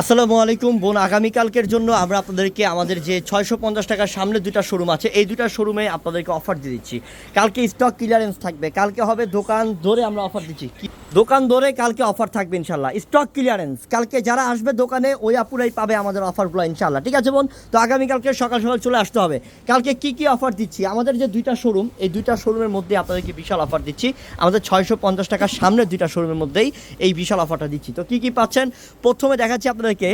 আসসালামু আলাইকুম বোন, আগামীকালকের জন্য আমরা আপনাদেরকে আমাদের যে ছয়শো পঞ্চাশ টাকার সামনে দুইটা শোরুম আছে, এই দুইটা শোরুমে আপনাদেরকে অফার দিয়ে দিচ্ছি। কালকে স্টক ক্লিয়ারেন্স থাকবে, কালকে হবে দোকান ধরে আমরা অফার দিচ্ছি। দোকান ধরে কালকে অফার থাকবে ইনশাল্লাহ স্টক ক্লিয়ারেন্স কালকে যারা আসবে দোকানে, ওই আপুরাই পাবে আমাদের অফারগুলো ইনশাল্লাহ ঠিক আছে বোন? তো আগামীকালকে সকাল সকাল চলে আসতে হবে। কালকে কি কি অফার দিচ্ছি? আমাদের যে দুইটা শোরুম এই দুইটা শোরুমের মধ্যে আপনাদেরকে বিশাল অফার দিচ্ছি। আমাদের ছয়শো পঞ্চাশ টাকার সামনের দুইটা শোরুমের মধ্যেই এই বিশাল অফারটা দিচ্ছি। তো কি কি পাচ্ছেন? প্রথমে দেখাচ্ছি আপনাদেরকে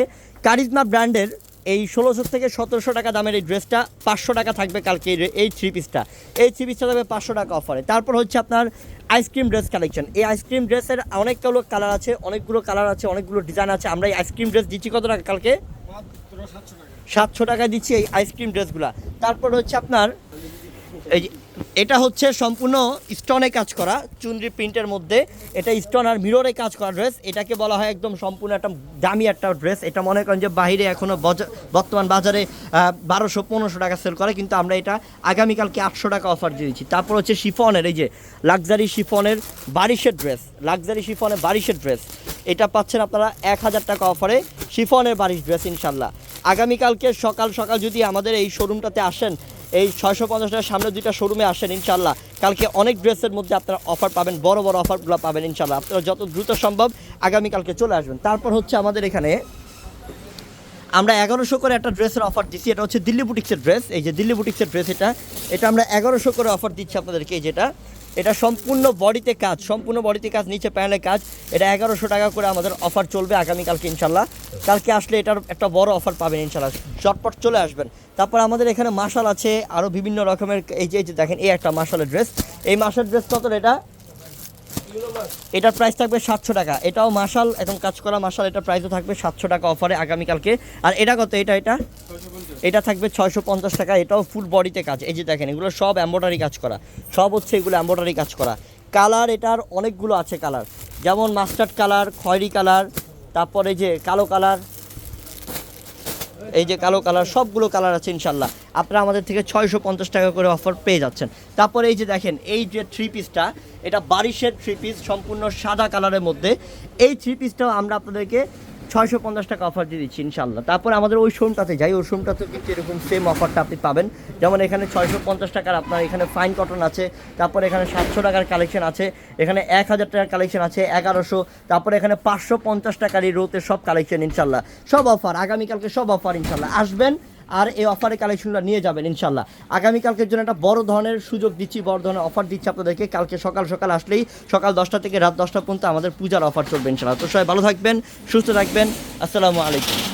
কারিজমা ব্র্যান্ডের এই ষোলোশো থেকে সতেরোশো টাকা দামের এই ড্রেসটা পাঁচশো টাকা থাকবে কালকে এই- থ্রি পিসটা এই থ্রি পিসটা থাকবে পাঁচশো টাকা অফারে তারপর হচ্ছে আপনার আইসক্রিম ড্রেস কালেকশন এই আইসক্রিম ড্রেসের অনেকগুলো কালার আছে অনেকগুলো কালার আছে অনেকগুলো ডিজাইন আছে। আমরা এই আইসক্রিম ড্রেস দিচ্ছি কত টাকা কালকে? সাতশো টাকা। দিচ্ছি এই আইসক্রিম ড্রেসগুলা তারপর হচ্ছে আপনার এই এটা হচ্ছে সম্পূর্ণ স্টোনে কাজ করা, চুনরি প্রিন্টের মধ্যে। এটা স্টোন আর মিররে কাজ করা ড্রেস এটাকে বলা হয় একদম সম্পূর্ণ একটা দামি একটা ড্রেস এটা মনে করেন যে বাইরে এখনও বর্তমান বাজারে বারোশো, পনেরোশো টাকা সেল করে, কিন্তু আমরা এটা আগামীকালকে আটশো টাকা অফার দিয়ে দিচ্ছি। তারপর হচ্ছে শিফনের, এই যে লাক্সারি শিফনের বারিশের ড্রেস লাক্সারি শিফনের বারিশের ড্রেস এটা পাচ্ছেন আপনারা এক হাজার টাকা অফারে শিফনের বারিশ ড্রেস ইনশাল্লাহ। আগামীকালকে সকাল সকাল যদি আমাদের এই শোরুমটাতে আসেন এই ছয়শো পঞ্চাশ টাকার সামনে দুইটা শোরুমে আসেন ইনশাল্লাহ কালকে অনেক ড্রেসের মধ্যে আপনারা অফার পাবেন, বড় বড় অফারগুলো পাবেন ইনশাল্লাহ আপনারা যত দ্রুত সম্ভব আগামীকালকে চলে আসবেন। তারপর হচ্ছে আমাদের এখানে আমরা এগারোশো করে একটা ড্রেসের অফার দিচ্ছি। এটা হচ্ছে দিল্লি বুটিক্সের ড্রেস এই যে দিল্লি বুটিক্সের ড্রেস এটা এটা আমরা এগারোশো করে অফার দিচ্ছি আপনাদেরকে, এই যেটা। এটা সম্পূর্ণ বডিতে কাজ, সম্পূর্ণ বডিতে কাজ, নিচে প্যানেলে কাজ। এটা এগারোশো টাকা করে আমাদের অফার চলবে আগামীকালকে ইনশাল্লাহ। কালকে আসলে এটার একটা বড় অফার পাবেন ইনশাল্লাহ। চটপট চলে আসবেন। তারপর আমাদের এখানে মাসাল আছে আরও বিভিন্ন রকমের, এই যে দেখেন, এই একটা মাসালের ড্রেস এই মাসাল ড্রেস কত এটা? এটার প্রাইস থাকবে সাতশো টাকা। এটাও মাসাল একদম কাজ করা মাসাল এটার প্রাইসও থাকবে সাতশো টাকা অফারে আগামীকালকে। আর এটা কত এটা এটা? এটা থাকবে ছয়শো পঞ্চাশ টাকা, এটাও ফুল বডিতে কাজ। এই যে দেখেন, এগুলো সব এম্ব্রয়ডারি কাজ করা। সব হচ্ছে এগুলো এম্ব্রয়ডারি কাজ করা। কালার এটার অনেকগুলো আছে কালার যেমন মাস্টার্ড কালার খয়েরি কালার তারপরে যে কালো কালার এই যে কালো কালার, সবগুলো কালার আছে ইনশাল্লাহ আপনারা আমাদের থেকে ছয়শো পঞ্চাশ টাকা করে অফার পেয়ে যাচ্ছেন। তারপরে এই যে দেখেন, এই যে থ্রি পিসটা এটা বারিশের থ্রি পিস সম্পূর্ণ সাদা কালারের মধ্যে। এই থ্রি পিসটাও আমরা আপনাদেরকে ছয়শো পঞ্চাশ টাকা অফার দিয়ে দিচ্ছি ইনশাল্লাহ তারপর আমাদের ওই শোরুমটাতে যাই, ওই শোরুমটাতে কিন্তু এরকম সেম অফারটা আপনি পাবেন। যেমন এখানে ছয়শো পঞ্চাশ টাকার আপনার এখানে ফাইন কটন আছে, তারপর এখানে সাতশো টাকার কালেকশন আছে, এখানে এক হাজার টাকার কালেকশন আছে, এগারোশো, তারপরে এখানে পাঁচশো পঞ্চাশ টাকার এই রোতে সব কালেকশন ইনশাল্লাহ সব অফার আগামীকালকে সব অফার ইনশাল্লাহ আসবেন আর এই অফারের কালেকশনটা নিয়ে যাবেন ইনশাল্লাহ আগামীকালকের জন্য একটা বড় ধরনের সুযোগ দিচ্ছি, বড় ধরনের অফার দিচ্ছি আপনাদেরকে। কালকে সকাল সকাল আসলেই সকাল দশটা থেকে রাত দশটা পর্যন্ত আমাদের পূজার অফার চলবে ইনশাল্লাহ তো সবাই ভালো থাকবেন, সুস্থ থাকবেন। আসসালামু আলাইকুম।